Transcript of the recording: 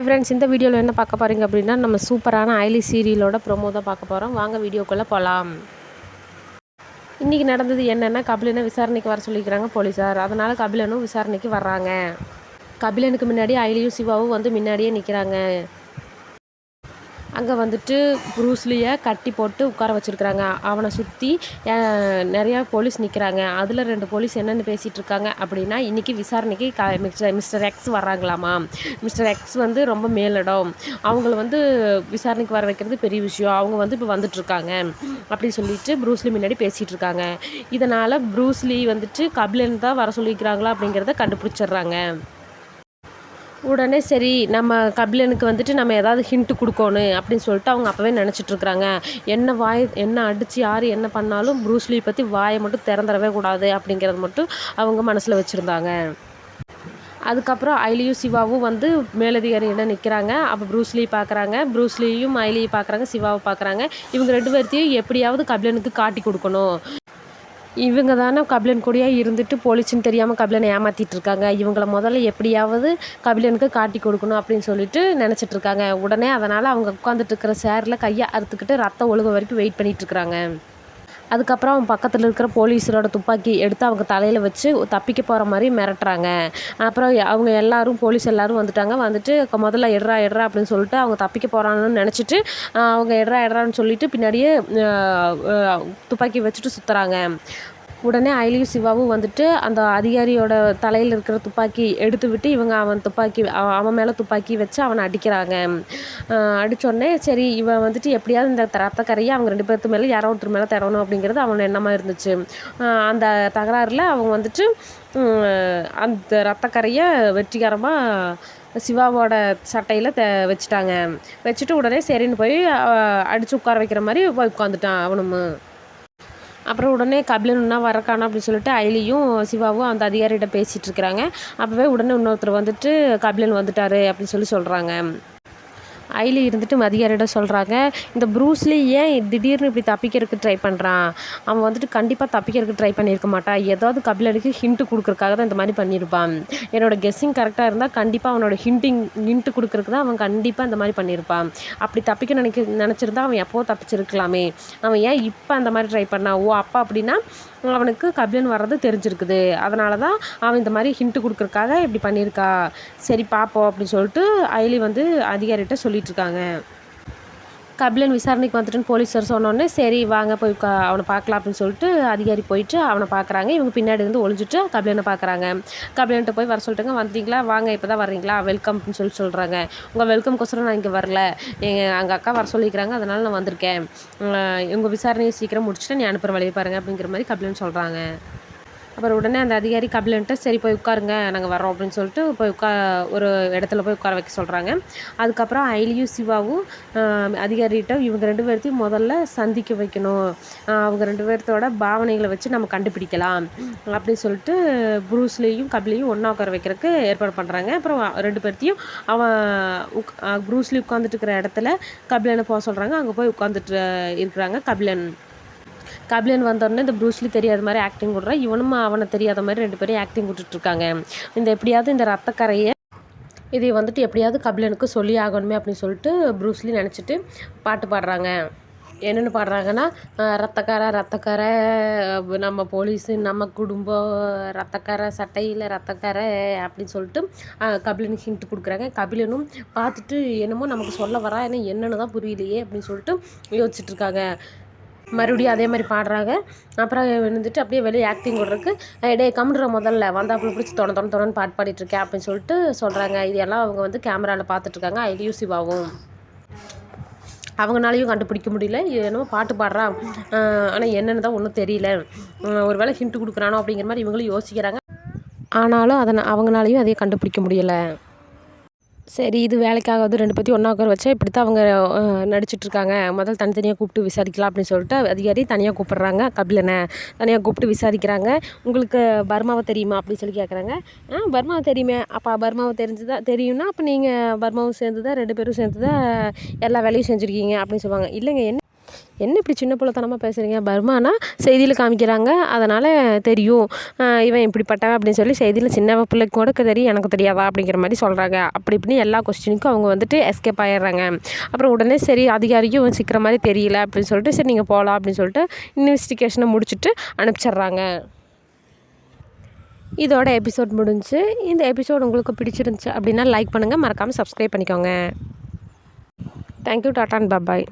Friends இந்த வீடியோவில் என்ன பார்க்க போகிறீங்க அப்படின்னா நம்ம சூப்பரான ஐலி சீரியலோட ப்ரொமோ தான் பார்க்க போகிறோம் வாங்க வீடியோக்குள்ளே போகலாம் இன்றைக்கி நடந்தது என்னென்னா கபிலனை விசாரணைக்கு வர சொல்லிக்கிறாங்க போலீஸார் அதனால் கபிலனும் விசாரணைக்கு வர்றாங்க. கபிலனுக்கு முன்னாடி ஐலியும் சிவாவும் வந்து முன்னாடியே நிற்கிறாங்க அங்கே வந்துட்டு ப்ரூஸ்லியை கட்டி போட்டு உட்கார வச்சுருக்குறாங்க. அவனை சுற்றி நிறையா போலீஸ் நிற்கிறாங்க அதில் ரெண்டு போலீஸ் என்னென்னு பேசிகிட்டு இருக்காங்க அப்படின்னா இன்றைக்கி விசாரணைக்கு க மிஸ்டர் மிஸ்டர் எக்ஸ் வர்றாங்களாமா? மிஸ்டர் எக்ஸ் வந்து ரொம்ப மேலிடம். அவங்கள வந்து விசாரணைக்கு வர வைக்கிறது பெரிய விஷயம். அவங்க வந்து இப்போ வந்துட்டுருக்காங்க அப்படின்னு சொல்லிட்டு ப்ரூஸ்லி முன்னாடி பேசிகிட்டு இருக்காங்க. இதனால் ப்ரூஸ்லி வந்துட்டு கபிலன் தான் வர சொல்லியிருக்கிறாங்களா அப்படிங்கிறத கண்டுபிடிச்சிடுறாங்க. உடனே சரி நம்ம கபிலனுக்கு வந்துட்டு நம்ம ஏதாவது ஹிண்ட்டு கொடுக்கணும் அப்படின்னு சொல்லிட்டு அவங்க அப்போவே நினச்சிட்ருக்குறாங்க என்ன வாய் என்ன அடித்து யார் என்ன பண்ணாலும் ப்ரூஸ்லி பற்றி வாயை மட்டும் திறந்துடவே கூடாது அப்படிங்கிறது மட்டும் அவங்க மனசில் வச்சுருந்தாங்க. அதுக்கப்புறம் ஐலியும் சிவாவும் வந்து மேலதிகாரியிடம் நிற்கிறாங்க அப்போ ப்ரூஸ்லி பார்க்குறாங்க ப்ரூஸ்லியும் ஐலியும் பார்க்குறாங்க சிவாவை பார்க்குறாங்க இவங்க ரெண்டு பேர்த்தையும் எப்படியாவது கபிலனுக்கு காட்டி கொடுக்கணும். இவங்க தானே கபிலன் கூடயே இருந்துட்டு போலீஸ்னு தெரியாமல் கபிலனை ஏமாற்றிட்டு இருக்காங்க இவங்கள முதல்ல எப்படியாவது கபிலனுக்கு காட்டி கொடுக்கணும் அப்படின்னு சொல்லிட்டு நினச்சிட்டு இருக்காங்க உடனே அதனால் அவங்க உட்காந்துட்டு இருக்கிற சேரில் கையை அறுத்துக்கிட்டு ரத்தம் ஒழுக வரைக்கும் வெயிட் பண்ணிகிட்டு இருக்கிறாங்க. அதுக்கப்புறம் அவன் பக்கத்தில் இருக்கிற போலீஸரோட துப்பாக்கி எடுத்து அவங்க தலையில் வச்சு தப்பிக்க போகிற மாதிரி மிரட்டுறாங்க. அப்புறம் அவங்க எல்லாரும் போலீஸ் எல்லாரும் வந்துட்டாங்க. வந்துட்டு முதல்ல எட்ரா எட்ரா அப்படின்னு சொல்லிட்டு அவங்க தப்பிக்க போகிறாங்கன்னு நினச்சிட்டு அவங்க எட்ரா எட்ரான்னு சொல்லிட்டு பின்னாடியே துப்பாக்கி வச்சுட்டு சுற்றுறாங்க உடனே ஐலியும் சிவாவும் வந்துட்டு அந்த அதிகாரியோட தலையில் இருக்கிற துப்பாக்கி எடுத்து விட்டு இவங்க அவன் துப்பாக்கி அவன் மேலே துப்பாக்கி வச்சு அவனை அடிக்கிறாங்க. அடித்தோடனே சரி இவன் வந்துட்டு எப்படியாவது இந்த ரத்தக்கரையை அவங்க ரெண்டு பேர்த்து மேலே யாரோ ஒருத்தர் மேலே தரணும் அப்படிங்கிறது அவன் எண்ணமாக இருந்துச்சு. அந்த தகராறில் அவங்க வந்துட்டு அந்த ரத்தக்கரையை வெற்றிகரமாக சிவாவோட சட்டையில் த வச்சுட்டாங்க. வச்சுட்டு உடனே சரின்னு போய் அடித்து உட்கார வைக்கிற மாதிரி போய் உட்காந்துட்டான் அவனும். அப்புறம் உடனே கபிலன் வரக்கானா அப்படின்னு சொல்லிட்டு ஐலியும் சிவாவும் அந்த அதிகாரிகிட்ட பேசிகிட்டு இருக்கிறாங்க. அப்போவே உடனே இன்னொருத்தர் வந்துட்டு கபிலன் வந்துட்டார் அப்படின்னு சொல்லி சொல்கிறாங்க ஐலி இருந்துட்டு மதியாரிடம் சொல்கிறாங்க இந்த ப்ரூஸ்லி ஏன் திடீர்னு இப்படி தப்பிக்கிறதுக்கு ட்ரை பண்ணுறான் அவன் வந்துட்டு கண்டிப்பாக தப்பிக்கிறதுக்கு ட்ரை பண்ணியிருக்க மாட்டான் ஏதாவது கபிலனுக்கு ஹிண்ட்டு கொடுக்குறக்காக தான் இந்த மாதிரி பண்ணியிருப்பான். என்னோட கெஸ்ஸிங் கரெக்டாக இருந்தால் கண்டிப்பாக அவனோட ஹிண்டிங் ஹிண்ட்டு கொடுக்குறக்கு தான் அவன் கண்டிப்பாக இந்த மாதிரி பண்ணியிருப்பான். அப்படி தப்பிக்க நினைக்க நினச்சிருந்தா அவன் எப்போ தப்பிச்சிருக்கலாமே. அவன் ஏன் இப்போ அந்த மாதிரி ட்ரை பண்ணான் ஓ அப்பா அப்படின்னா அவனுக்கு கபிலன் வர்றது தெரிஞ்சிருக்குது. அதனால தான் அவன் இந்த மாதிரி ஹிண்ட்டு கொடுக்குறக்காக இப்படி பண்ணியிருக்கா. சரி பார்ப்போம் அப்படின்னு சொல்லிட்டு ஐலி வந்து அதிகாரிகிட்ட சொல்லி சொல்லிகிட்ருக்காங்க கபிலன் விசாரணைக்கு வந்துட்டுன்னு போலீஸார் சொன்னோடனே சரி வாங்க போய் அவனை பார்க்கலாம் அப்படின்னு சொல்லிட்டு அதிகாரி போயிட்டு அவனை பார்க்குறாங்க. இவங்க பின்னாடி இருந்து ஒழிஞ்சிட்டு கபிலனை பார்க்குறாங்க. கபிலன்ட்ட போய் வர சொல்லிட்டுங்க வந்தீங்களா? வாங்க இப்போ தான் வர்றீங்களா? வெல்கம் அப்படின்னு சொல்லி சொல்கிறாங்க உங்கள் வெல்கம்கோசரம் நான் இங்கே வரல. எங்கள் அங்கே அக்கா வர சொல்லிக்கிறாங்க அதனால் நான் வந்திருக்கேன். உங்கள் விசாரணையை சீக்கிரம் முடிச்சுட்டு நீ அனுப்புகிற வழியை பாருங்கள் அப்படிங்கிற மாதிரி கபிலன் சொல்கிறாங்க அப்புறம் உடனே அந்த அதிகாரி கபிலன்ட்டு சரி போய் உட்காருங்க நாங்கள் வரோம் அப்படின்னு சொல்லிட்டு போய் உட்கா ஒரு இடத்துல போய் உட்கார வைக்க சொல்கிறாங்க அதுக்கப்புறம் ஐலியும் சிவாவும் அதிகாரிகிட்ட இவங்க ரெண்டு பேர்த்தையும் முதல்ல சந்திக்க வைக்கணும். அவங்க ரெண்டு பேர்த்தோட பாவனைகளை வச்சு நம்ம கண்டுபிடிக்கலாம் அப்படின்னு சொல்லிட்டு புரூஸ்லேயும் கபிலையும் ஒன்றா உட்கார வைக்கிறதுக்கு ஏற்பாடு பண்ணுறாங்க அப்புறம் ரெண்டு பேர்த்தையும் அவன் உக் ப்ரூஸ்லி உட்காந்துட்டு இருக்கிற இடத்துல கபிலனை போக சொல்கிறாங்க அங்கே போய் உட்காந்துட்டு இருக்கிறாங்க கபிலன். கபிலன் வந்தோடனே இந்த ப்ரூஸ்லி தெரியாத மாதிரி ஆக்டிங் விட்றான் இவனும் அவனை தெரியாத மாதிரி ரெண்டு பேரும் ஆக்டிங் கொடுத்துட்ருக்காங்க இந்த எப்படியாவது இந்த ரத்தக்கரையை இதை வந்துட்டு எப்படியாவது கபிலனுக்கு சொல்லி ஆகணுமே அப்படின்னு சொல்லிட்டு ப்ரூஸ்லி நினச்சிட்டு பாட்டு பாடுறாங்க. என்னென்னு பாடுறாங்கன்னா ரத்தக்கார ரத்தக்கார நம்ம போலீஸு நம்ம குடும்பம் ரத்தக்கார சட்டையில் ரத்தக்கார அப்படின்னு சொல்லிட்டு கபிலனுக்கு ஹிண்ட் கொடுக்குறாங்க. கபிலனும் பார்த்துட்டு என்னமோ நமக்கு சொல்ல வரா ஏன்னா என்னென்னு தான் புரியலையே அப்படின்னு சொல்லிட்டு யோசிச்சுட்ருக்காங்க மறுபடியும் அதே மாதிரி பாடுறாங்க. அப்புறம் வந்துட்டு அப்படியே வெளியே ஆக்டிங் விடுறதுக்கு டே கம்முடுற முதல்ல. வந்தாப்புல பிடிச்சி தொண தொண தொணன்னு பாட்டு பாடிட்டுருக்கேன் அப்படின்னு சொல்லிட்டு சொல்கிறாங்க இதெல்லாம் அவங்க வந்து கேமராவில் பார்த்துட்ருக்காங்க ஐடியூ சிவாவும். அவங்களாலையும் கண்டுபிடிக்க முடியல. என்னமோ பாட்டு பாடுறா. ஆனால் என்னென்னு தான் ஒன்றும் தெரியல. ஒரு வேளை ஹிண்ட்டு கொடுக்குறானோ அப்படிங்கிற மாதிரி இவங்களும் யோசிக்கிறாங்க. ஆனாலும் அதை அவங்களாலையும் அதையும் கண்டுபிடிக்க முடியலை. சரி இது வேலைக்காகாது ரெண்டு பற்றி ஒன்றா உட்கார வச்சா இப்படி தான் அவங்க நடிச்சிட்ருக்காங்க. முதல் தனித்தனியாக கூப்பிட்டு விசாரிக்கலாம் அப்படின்னு சொல்லிட்டு அதிகாரி தனியாக கூப்பிட்றாங்க. கபிலனை தனியாக கூப்பிட்டு விசாரிக்கிறாங்க. உங்களுக்கு பர்மாவை தெரியுமா அப்படின்னு சொல்லி கேட்குறாங்க ஆ பர்மாவை தெரியுமே. அப்போ பர்மாவை தெரிஞ்சு தான் தெரியும்னா அப்போ நீங்கள் பர்மாவும் சேர்ந்து தான் ரெண்டு பேரும் சேர்ந்து தான் எல்லா வேலையும் செஞ்சுருக்கீங்க அப்படின்னு சொல்லுவாங்க. இல்லைங்க என்ன என்ன இப்படி சின்ன பிள்ளைத்தனமாக பேசுகிறீங்க பர்மானா செய்தியில் காமிக்கிறாங்க. அதனால் தெரியும். இவன் இப்படிப்பட்டவன் அப்படின்னு சொல்லி செய்தியில் சின்ன பிள்ளைக்கு கூட தெரியும். எனக்கு தெரியாதா அப்படிங்கிற மாதிரி சொல்கிறாங்க அப்படி இப்படின்னு எல்லா கொஸ்டினுக்கும் அவங்க வந்துட்டு எஸ்கேப் ஆயிடுறாங்க. அப்புறம் உடனே சரி அதிகாரிக்கும் சிக்கிற மாதிரி தெரியல அப்படின்னு சொல்லிட்டு சரி நீங்கள் போகலாம் அப்படின்னு சொல்லிட்டு இன்வெஸ்டிகேஷனை முடிச்சுட்டு அனுப்பிச்சிடுறாங்க. இதோட எபிசோட் முடிஞ்சு இந்த எபிசோட் உங்களுக்கு பிடிச்சிருந்துச்சு அப்படின்னா லைக் பண்ணுங்கள் மறக்காமல் சப்ஸ்கிரைப் பண்ணிக்கோங்க. தேங்க்யூ டாட்டான் பாபாய்